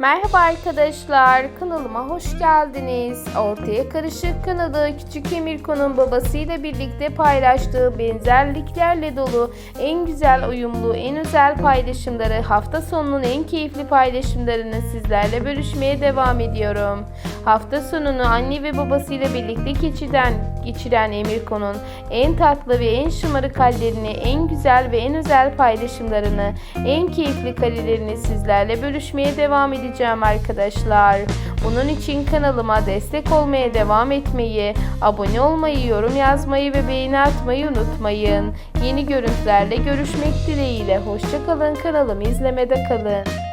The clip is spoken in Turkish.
Merhaba arkadaşlar, kanalıma hoş geldiniz. Ortaya Karışık kanalı Küçük Emirko'nun babasıyla birlikte paylaştığı benzerliklerle dolu en güzel uyumlu, en özel paylaşımları, hafta sonunun en keyifli paylaşımlarını sizlerle bölüşmeye devam ediyorum. Hafta sonunu anne ve babasıyla birlikte geçiren, geçiren Emirko'nun en tatlı ve en şımarık hallerini, en güzel ve en özel paylaşımlarını, en keyifli karelerini sizlerle bölüşmeye devam edeceğim arkadaşlar. Bunun için kanalıma destek olmaya devam etmeyi, abone olmayı, yorum yazmayı ve beğeni atmayı unutmayın. Yeni görüntülerle görüşmek dileğiyle. Hoşçakalın kanalımı izlemede kalın.